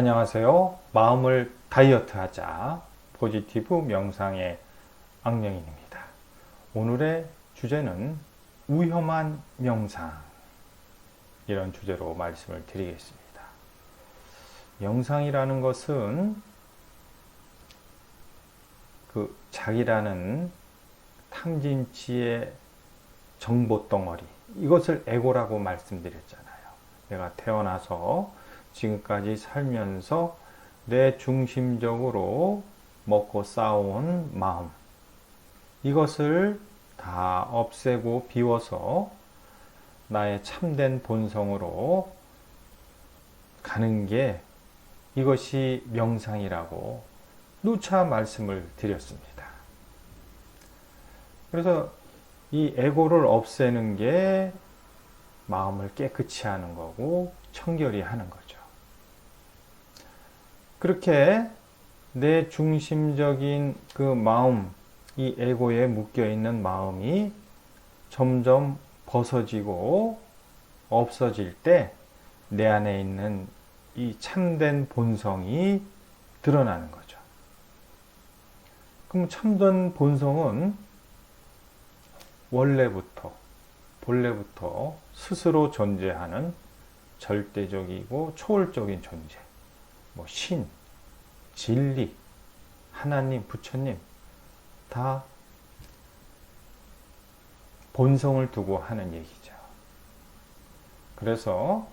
안녕하세요. 마음을 다이어트 하자. 포지티브 명상의 악령인입니다. 오늘의 주제는 위험한 명상. 이런 주제로 말씀을 드리겠습니다. 명상이라는 것은 그 자기라는 탐진치의 정보 덩어리. 이것을 에고라고 말씀드렸잖아요. 내가 태어나서 지금까지 살면서 내 중심적으로 먹고 싸운 마음. 이것을 다 없애고 비워서 나의 참된 본성으로 가는 게 이것이 명상이라고 누차 말씀을 드렸습니다. 그래서 이 에고를 없애는 게 마음을 깨끗이 하는 거고 청결히 하는 거죠. 그렇게 내 중심적인 그 마음, 이 에고에 묶여 있는 마음이 점점 벗어지고 없어질 때 내 안에 있는 이 참된 본성이 드러나는 거죠. 그럼 참된 본성은 원래부터, 본래부터 스스로 존재하는 절대적이고 초월적인 존재. 뭐 신, 진리, 하나님, 부처님 다 본성을 두고 하는 얘기죠. 그래서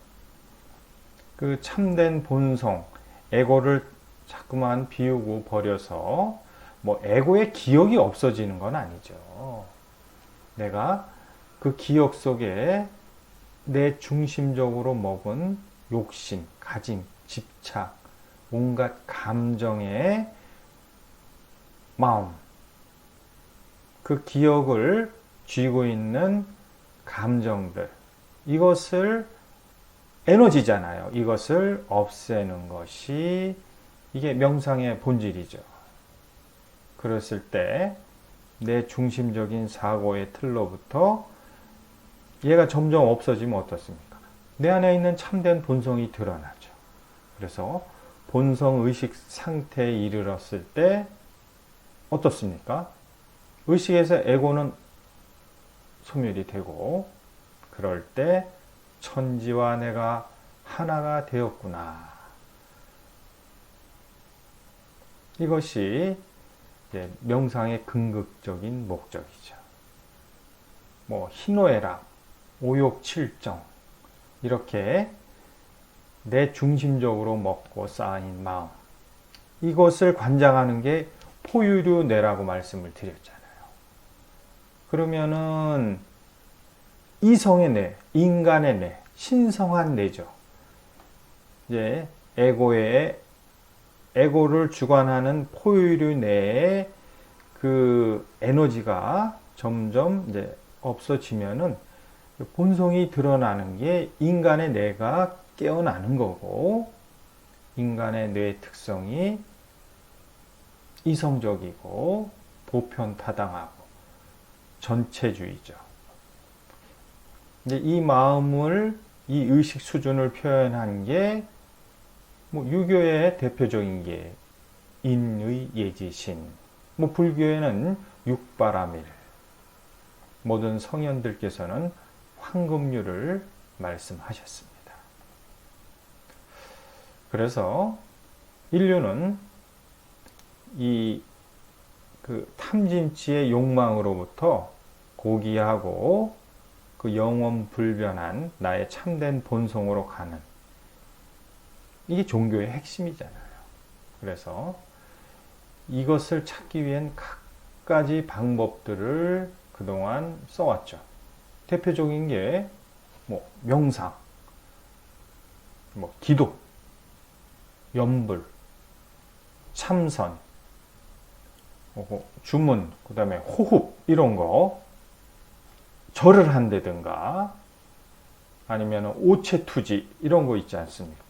그 참된 본성, 에고를 자꾸만 비우고 버려서 뭐 에고의 기억이 없어지는 건 아니죠. 내가 그 기억 속에 내 중심적으로 먹은 욕심, 가짐, 집착, 온갖 감정의 마음, 그 기억을 쥐고 있는 감정들, 이것을 에너지잖아요. 이것을 없애는 것이 이게 명상의 본질이죠. 그랬을 때 내 중심적인 사고의 틀로부터 얘가 점점 없어지면 어떻습니까? 내 안에 있는 참된 본성이 드러나죠. 그래서 본성 의식 상태에 이르렀을 때 어떻습니까? 의식에서 에고는 소멸이 되고 그럴 때 천지와 내가 하나가 되었구나. 이것이 명상의 궁극적인 목적이죠. 뭐 희노애락, 오욕칠정 이렇게 내 중심적으로 먹고 쌓인 마음 이것을 관장하는 게 포유류 뇌라고 말씀을 드렸잖아요. 그러면은 이성의 뇌, 인간의 뇌, 신성한 뇌죠. 이제 에고의 에고를 주관하는 포유류 내에 그 에너지가 점점 이제 없어지면은 본성이 드러나는 게 인간의 뇌가 깨어나는 거고 인간의 뇌 특성이 이성적이고 보편타당하고 전체주의죠. 이제 이 마음을 이 의식 수준을 표현한 게 뭐 유교의 대표적인 게 인의 예지신, 뭐 불교에는 육바라밀, 모든 성현들께서는 황금률을 말씀하셨습니다. 그래서 인류는 이 그 탐진치의 욕망으로부터 고귀하고 그 영원 불변한 나의 참된 본성으로 가는 이게 종교의 핵심이잖아요. 그래서 이것을 찾기 위한 각가지 방법들을 그동안 써왔죠. 대표적인 게, 뭐, 명상, 뭐, 기도, 염불, 참선, 주문, 그 다음에 호흡, 이런 거, 절을 한다든가, 아니면 오체투지, 이런 거 있지 않습니까?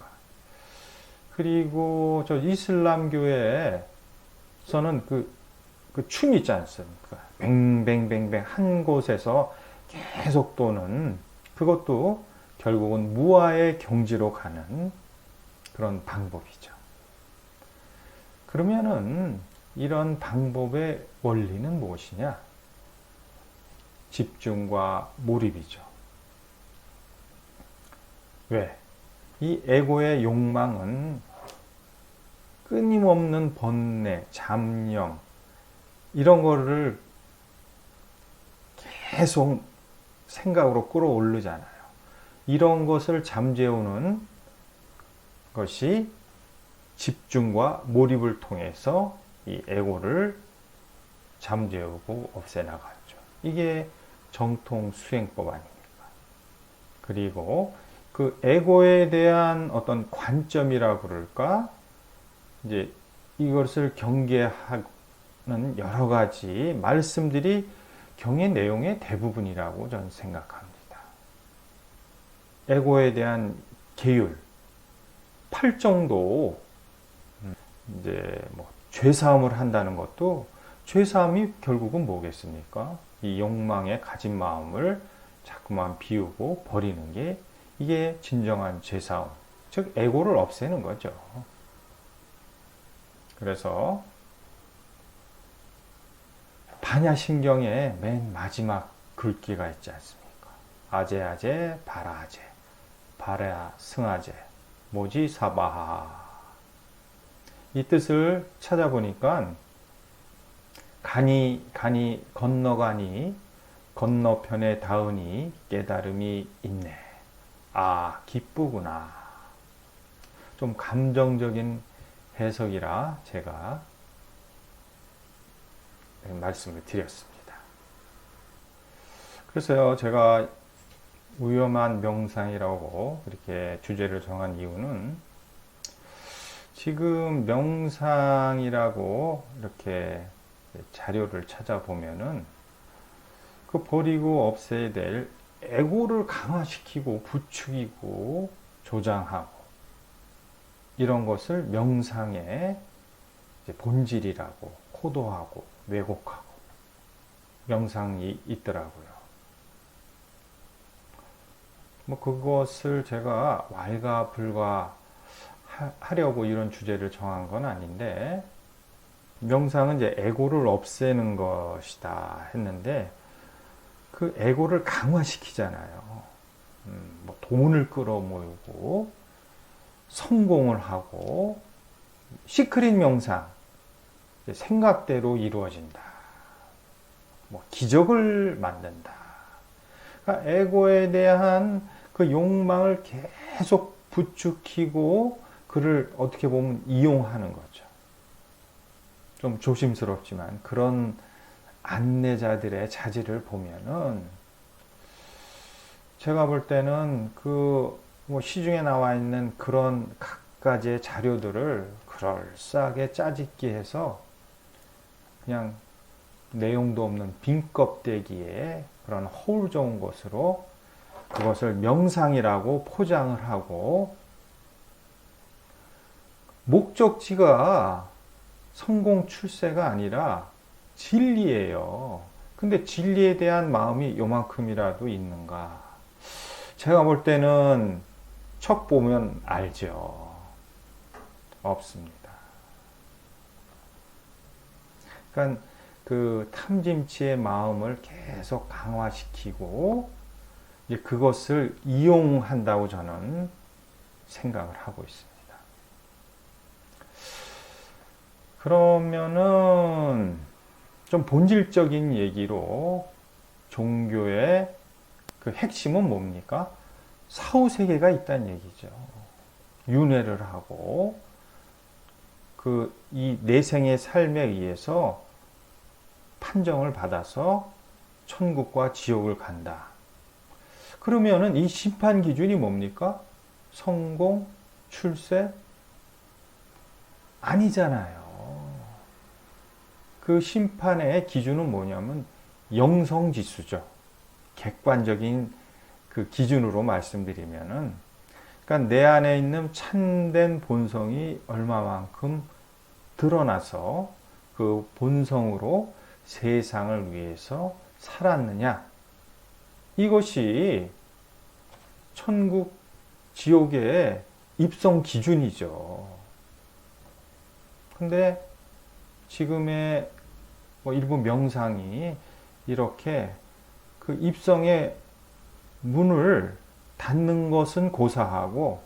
그리고 저 이슬람교에서는 그, 그춤 있지 않습니까? 뱅뱅뱅뱅 한 곳에서 계속 도는 그것도 결국은 무아의 경지로 가는 그런 방법이죠. 그러면은 이런 방법의 원리는 무엇이냐? 집중과 몰입이죠. 왜? 이 에고의 욕망은 끊임없는 번뇌, 잠념, 이런 거를 계속 생각으로 끌어오르잖아요. 이런 것을 잠재우는 것이 집중과 몰입을 통해서 이 에고를 잠재우고 없애나가죠. 이게 정통 수행법 아닙니까? 그리고 그 에고에 대한 어떤 관점이라 그럴까? 이제 이것을 경계하는 여러 가지 말씀들이 경의 내용의 대부분이라고 저는 생각합니다. 에고에 대한 계율, 8 정도, 이제 뭐, 죄사함을 한다는 것도, 죄사함이 결국은 뭐겠습니까? 이 욕망에 가진 마음을 자꾸만 비우고 버리는 게, 이게 진정한 죄사함, 즉, 에고를 없애는 거죠. 그래서, 반야신경의 맨 마지막 글귀가 있지 않습니까? 아제아제 바라아제 바라 승아제 모지 사바하 이 뜻을 찾아보니까 간이 간이 건너가니 건너편에 닿으니 깨달음이 있네. 아 기쁘구나. 좀 감정적인 해석이라 제가 말씀을 드렸습니다. 그래서요, 제가 위험한 명상이라고 이렇게 주제를 정한 이유는 지금 명상이라고 이렇게 자료를 찾아보면은 그 버리고 없애야 될 에고를 강화시키고 부추기고 조장하고 이런 것을 명상의 본질이라고 코도하고 왜곡하고 명상이 있더라고요. 뭐 그것을 제가 왈가 불가 하려고 이런 주제를 정한 건 아닌데 명상은 이제 에고를 없애는 것이다 했는데 그 에고를 강화시키잖아요. 음, 뭐 돈을 끌어모으고 성공을 하고 시크릿 명상 생각대로 이루어진다. 뭐 기적을 만든다. 그러니까 에고에 대한 그 욕망을 계속 부추기고 그를 어떻게 보면 이용하는 거죠. 좀 조심스럽지만 그런 안내자들의 자질을 보면은 제가 볼 때는 그 뭐 시중에 나와 있는 그런 각가지의 자료들을 그럴싸하게 짜집기 해서 그냥 내용도 없는 빈 껍데기에 그런 허울 좋은 것으로 그것을 명상이라고 포장을 하고 목적지가 성공 출세가 아니라 진리예요. 근데 진리에 대한 마음이 요만큼이라도 있는가? 제가 볼 때는 척 보면 알죠. 없습니다. 그러니까 그 탐짐치의 마음을 계속 강화시키고 이제 그것을 이용한다고 저는 생각을 하고 있습니다. 그러면은 좀 본질적인 얘기로 종교의 그 핵심은 뭡니까? 사후 세계가 있다는 얘기죠. 윤회를 하고 그 이 내생의 삶에 의해서 판정을 받아서 천국과 지옥을 간다. 그러면은 이 심판 기준이 뭡니까? 성공, 출세? 아니잖아요. 그 심판의 기준은 뭐냐면 영성 지수죠. 객관적인 그 기준으로 말씀드리면은 그러니까 내 안에 있는 참된 본성이 얼마만큼 드러나서 그 본성으로 세상을 위해서 살았느냐. 이것이 천국, 지옥의 입성 기준이죠. 근데 지금의 뭐 일부 명상이 이렇게 그 입성의 문을 닫는 것은 고사하고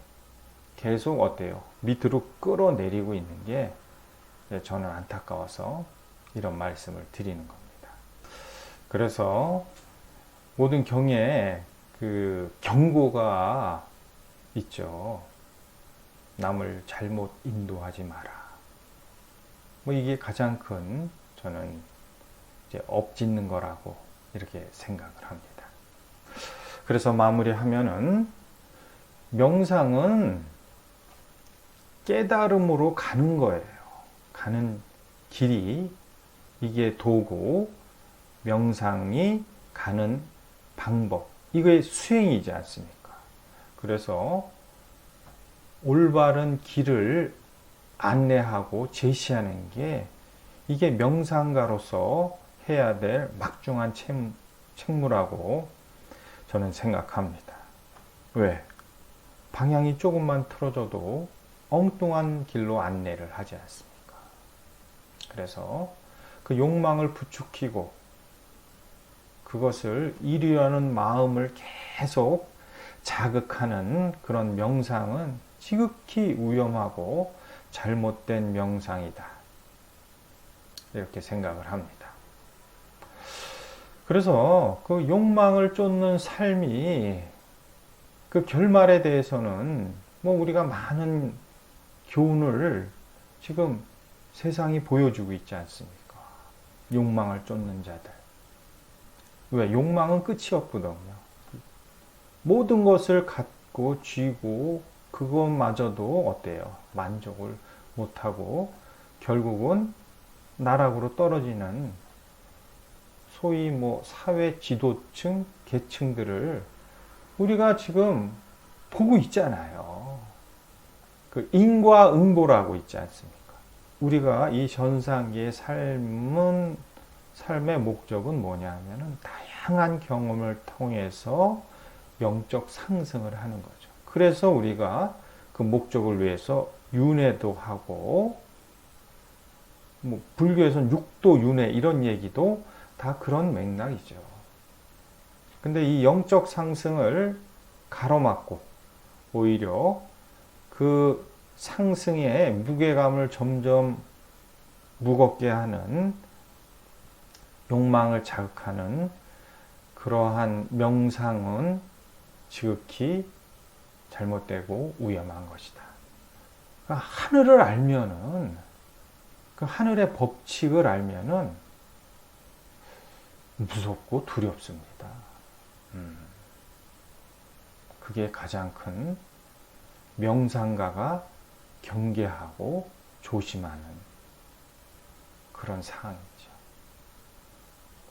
계속 어때요? 밑으로 끌어내리고 있는 게 저는 안타까워서 이런 말씀을 드리는 겁니다. 그래서 모든 경에 그 경고가 있죠. 남을 잘못 인도하지 마라. 뭐 이게 가장 큰 저는 이제 업짓는 거라고 이렇게 생각을 합니다. 그래서 마무리하면은 명상은 깨달음으로 가는 거예요. 가는 길이 이게 도구, 명상이 가는 방법, 이거의 수행이지 않습니까? 그래서 올바른 길을 안내하고 제시하는 게 이게 명상가로서 해야 될 막중한 책무라고 저는 생각합니다. 왜? 방향이 조금만 틀어져도 엉뚱한 길로 안내를 하지 않습니까? 그래서 그 욕망을 부추기고 그것을 이루려는 마음을 계속 자극하는 그런 명상은 지극히 위험하고 잘못된 명상이다. 이렇게 생각을 합니다. 그래서 그 욕망을 쫓는 삶이 그 결말에 대해서는 뭐 우리가 많은 교훈을 지금 세상이 보여주고 있지 않습니까? 욕망을 쫓는 자들. 왜? 욕망은 끝이 없거든요. 모든 것을 갖고 쥐고 그것마저도 어때요? 만족을 못하고 결국은 나락으로 떨어지는 소위 뭐 사회 지도층, 계층들을 우리가 지금 보고 있잖아요. 그 인과응보라고 있지 않습니까? 우리가 이 전상기의 삶은 삶의 목적은 뭐냐면은 다양한 경험을 통해서 영적 상승을 하는 거죠. 그래서 우리가 그 목적을 위해서 윤회도 하고 뭐 불교에서는 육도 윤회 이런 얘기도 다 그런 맥락이죠. 근데 이 영적 상승을 가로막고 오히려 그 상승의 무게감을 점점 무겁게 하는 욕망을 자극하는 그러한 명상은 지극히 잘못되고 위험한 것이다. 그러니까 하늘을 알면은 그 하늘의 법칙을 알면은 무섭고 두렵습니다. 음. 그게 가장 큰 명상가가 경계하고 조심하는 그런 상황이죠.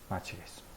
마치겠습니다.